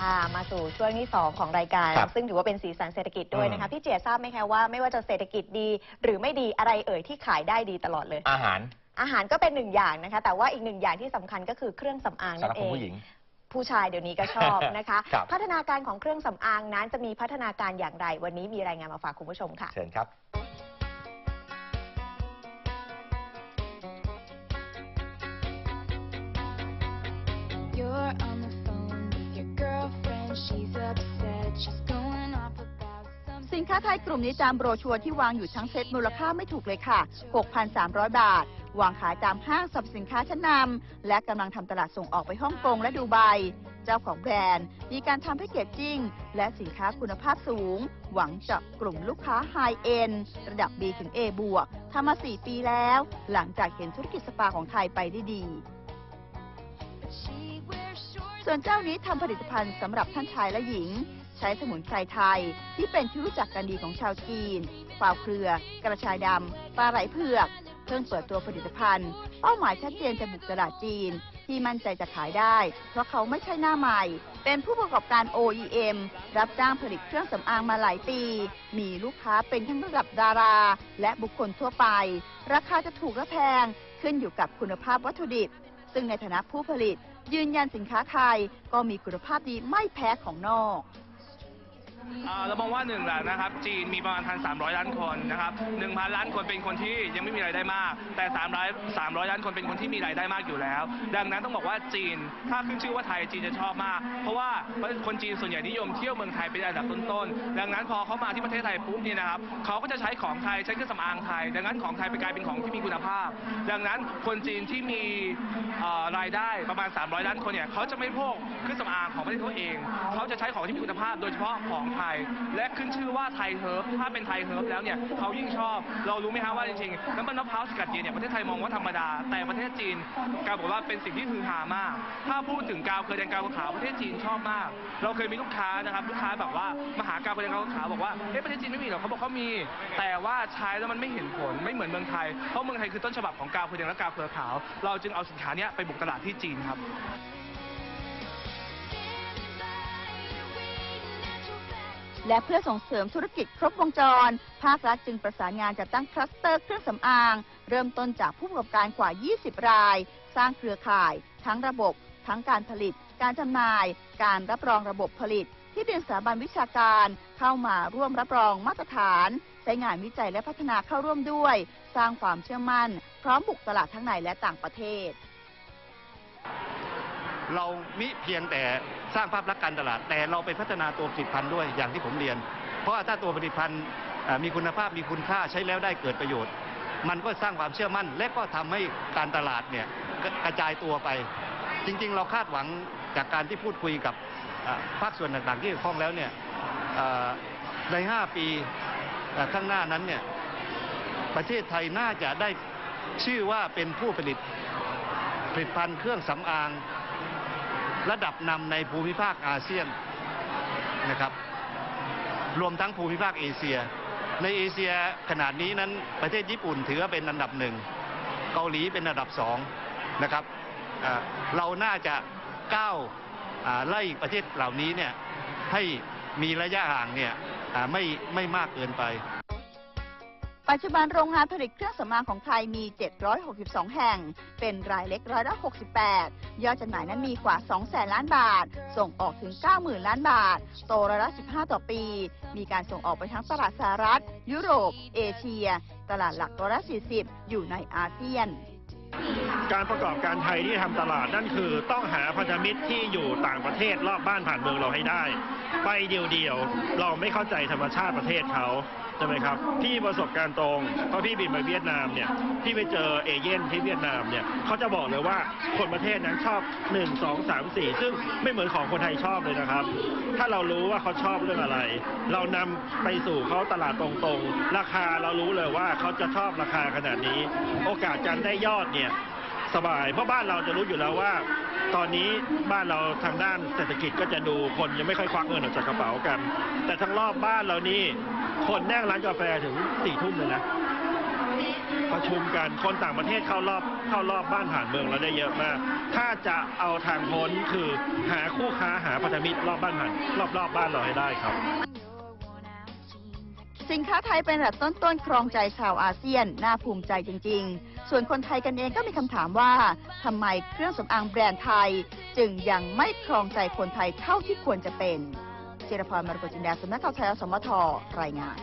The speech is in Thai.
ค่ะ มาสู่ช่วงที่ 2 ของรายการ ครับซึ่งถือว่าเป็นสีสันเศรษฐกิจด้วยนะคะอืมพี่เจียทราบไหมคะว่าไม่ว่าจะเศรษฐกิจดี หรือไม่ดีอะไรเอ่ยที่ขายได้ดีตลอดเลย อาหารอาหารก็เป็นหนึ่งอย่างนะคะ แต่ว่าอีกหนึ่งอย่างที่สำคัญก็คือเครื่องสำอางสำหนั่รับนเอคุณง ผู้หญิง ผู้ชายเดี๋ยวนี้ก็ชอบนะคะ ครับ พัฒนาการของเครื่องสำอางนั้นจะมีพัฒนาการอย่างไร วันนี้มีรายงานมาฝากคุณผู้ชมค่ะ เชิญครับ You're on She's upset. She's going off about some. สินค้าไทยกลุ่มนี้ตามโบรชัวร์ที่วางอยู่ทั้งเซ็ตมูลค่าไม่ถูกเลยค่ะ 6,300 บาท วางขายตามห้างสรรพสินค้าชั้นนำและกำลังทำตลาดส่งออกไปฮ่องกงและดูไบ เจ้าของแบรนด์ มีการทำแพ็กเกจจิ้งและสินค้าคุณภาพสูง หวังเจาะกลุ่มลูกค้าไฮเอ็นระดับ B ถึง A บวกทำมา 4 ปีแล้ว หลังจากเห็นธุรกิจสปาของไทยไปได้ดี ส่วนเจ้านี้ทำผลิตภัณฑ์สำหรับท่านชายและหญิง ใช้สมุนไพรไทยที่เป็นที่รู้จักกันดีของชาวจีนฟาเครือ กระชายดำปลาไหลเผือก เพิ่งเปิดตัวผลิตภัณฑ์ เป้าหมายชัดเจนจะบุกตลาดจีน ที่มั่นใจจะขายได้ เพราะเขาไม่ใช่หน้าใหม่ เป็นผู้ประกอบการ OEM รับจ้างผลิตเครื่องสำอางมาหลายปี มีลูกค้าเป็นทั้งระดับดารา และบุคคลทั่วไป ราคาจะถูกและแพงขึ้นอยู่กับคุณภาพวัตถุดิบ ซึ่งในฐานะผู้ผลิต ยืนยันสินค้าไทยก็มีคุณภาพดีไม่แพ้ของนอก อ่าเรามองว่าหนึ่งแหละนะครับ จีนมีประมาณพันสามร้อยล้านคนนะครับหนึ่งพันล้านคนเป็นคนที่ยังไม่มีรายได้มาก แต่สามร้อยสามร้อยล้านคนเป็นคนที่มีรายได้มากอยู่แล้ว ดังนั้นต้องบอกว่าจีน ถ้าขึ้นชื่อว่าไทยจีนจะชอบมาก เพราะว่าคนจีนส่วนใหญ่นิยมเที่ยวเมืองไทยเป็นอันดับต้นๆ ดังนั้นพอเขามาที่ประเทศไทยปุ๊บเนี่ยนะครับเขาก็จะใช้ของไทยใช้เครื่องสำอางไทย ดังนั้นของไทยไปกลายเป็นของที่มีคุณภาพ ดังนั้นคนจีนที่มีเอ่อรายได้ประมาณ 300 ล้านคนเนี่ยเขาจะไม่พกเครื่องสำอางของประเทศเขาเอง เขาจะใช้ของที่มีคุณภาพ โดยเฉพาะของไทย และขึ้นชื่อว่าไทยเฮิร์บถ้าเป็นไทยเฮิร์บแล้วเนี่ยเขายิ่งชอบ เรารู้ไหมฮะว่าจริงๆน้ำมันมะพร้าวสกัดเย็นเนี่ยประเทศไทยมองว่าธรรมดา แต่ประเทศจีนกลาวบอกว่าเป็นสิ่งที่ฮือฮามาก ถ้าพูดถึงกาวเคยแดงกาวขาวประเทศจีนชอบมาก เราเคยมีลูกค้านะครับลูกค้าแบบว่ามาหากาวเคยแดงกาวขาวบอกว่าเฮ้ยประเทศจีนไม่มีหรอกเขาบอกเขามี แต่ว่าใช้แล้วมันไม่เห็นผลไม่เหมือนเมืองไทยเพราะเมืองไทยคือต้นฉบับของกาวเคยแดงและกาวเคยขาว เราจึงเอาสินค้านี้ไปบุกตลาดที่จีนครับ และเพื่อส่งเสริมธุรกิจครบวงจร ภาครัฐจึงประสานงานจัดตั้งคลัสเตอร์เครื่องสำอาง เริ่มต้นจากผู้ประกอบการกว่า 20 ราย สร้างเครือข่าย ทั้งระบบ ทั้งการผลิต การจำหน่าย การรับรองระบบผลิต ที่เป็นสถาบันวิชาการเข้ามาร่วมรับรองมาตรฐาน ใช้งานวิจัยและพัฒนาเข้าร่วมด้วย สร้างความเชื่อมั่น พร้อมบุกตลาดทั้งในและต่างประเทศ เรามิเพียงแต่สร้างภาพลักษณ์การตลาด แต่เราไปพัฒนาตัวผลิตภัณฑ์ด้วยอย่างที่ผมเรียน เพราะถ้าตัวผลิตภัณฑ์มีคุณภาพมีคุณค่าใช้แล้วได้เกิดประโยชน์ มันก็สร้างความเชื่อมั่น และก็ทำให้การตลาดเนี่ยกระกระจายตัวไป จริง ๆ เราคาดหวังจากการที่พูดคุยกับภาคส่วนต่างๆ ที่เกี่ยวข้องแล้วเนี่ยใน 5 ปีข้างหน้านั้นเนี่ยประเทศไทยน่าจะได้ชื่อว่าเป็นผู้ผลิตผลิตภัณฑ์เครื่องสำอาง ระดับนำในภูมิภาคอาเซียนนะครับ รวมทั้งภูมิภาคเอเชีย ในเอเชียขนาดนี้นั้นประเทศญี่ปุ่นถือว่าเป็นอันดับหนึ่งเกาหลีเป็นอันดับสองนะครับเราน่าจะก้าวไล่ประเทศเหล่านี้เนี่ยให้มีระยะห่างเนี่ยไม่ไม่มากเกินไป ปัจจุบันโรงงานผลิตเครื่องสำอางของไทยมี 762 แห่ง เป็นรายเล็กร้อยละ68 ยอดจำหน่ายนั้นมีกว่า2แสนล้านบาท ส่งออกถึง 90,000 ล้านบาท โตร้อยละ15 ต่อปี มีการส่งออกไปทั้งตลาดสหรัฐ ยุโรป เอเชีย ตลาดหลักร้อยละ40 อยู่ในอาเซียนการประกอบการไทยที่ทำตลาดนั่นคือต้องหาพันธมิตรที่อยู่ต่างประเทศรอบบ้านผ่านเมืองเราให้ได้ ไปเดียวๆ เราไม่เข้าใจธรรมชาติประเทศเขา ใช่ไหมครับพี่ประสบการณ์ตรงเพราะพี่บินไปเวียดนามเนี่ยพี่ไปเจอเอเย่นที่เวียดนามเนี่ยเขาจะบอกเลยว่าคนประเทศนั้นชอบ 1 2 3 4 ซึ่งไม่เหมือนของคนไทยชอบเลยนะครับ ถ้าเรารู้ว่าเขาชอบเรื่องอะไร เรานำไปสู่เขาตลาดตรงๆ ราคาเรารู้เลยว่าเขาจะชอบราคาขนาดนี้ โอกาสการได้ยอดเนี่ยสบาย เพราะบ้านเราจะรู้อยู่แล้วว่า ตอนนี้บ้านเราทางด้านเศรษฐกิจก็จะดูคนยังไม่ค่อยควักเงินออกจากกระเป๋ากัน แต่ทั้งรอบบ้านเรานี่ คนแน่งร้านกาแฟถึงสี่ทุ่มเลยนะ ประชุมกันคนต่างประเทศเข้ารอบเข้ารอบบ้านผ่านเมืองเราได้เยอะมาก ถ้าจะเอาทางพ้นคือหาคู่ค้าหาพันธมิตรรอบบ้านผ่านรอบรอบบ้านเราให้ได้ครับ สินค้าไทยเป็นระดับต้นๆ ครองใจชาวอาเซียน น่าภูมิใจจริง ๆ ส่วนคนไทยกันเองก็มีคำถามว่าทำไมเครื่องสำอางแบรนด์ไทย จึงยังไม่ครองใจคนไทยเท่าที่ควรจะเป็น จรพรมรกตจินดาสำนักข่าวไทยอสมทรายงาน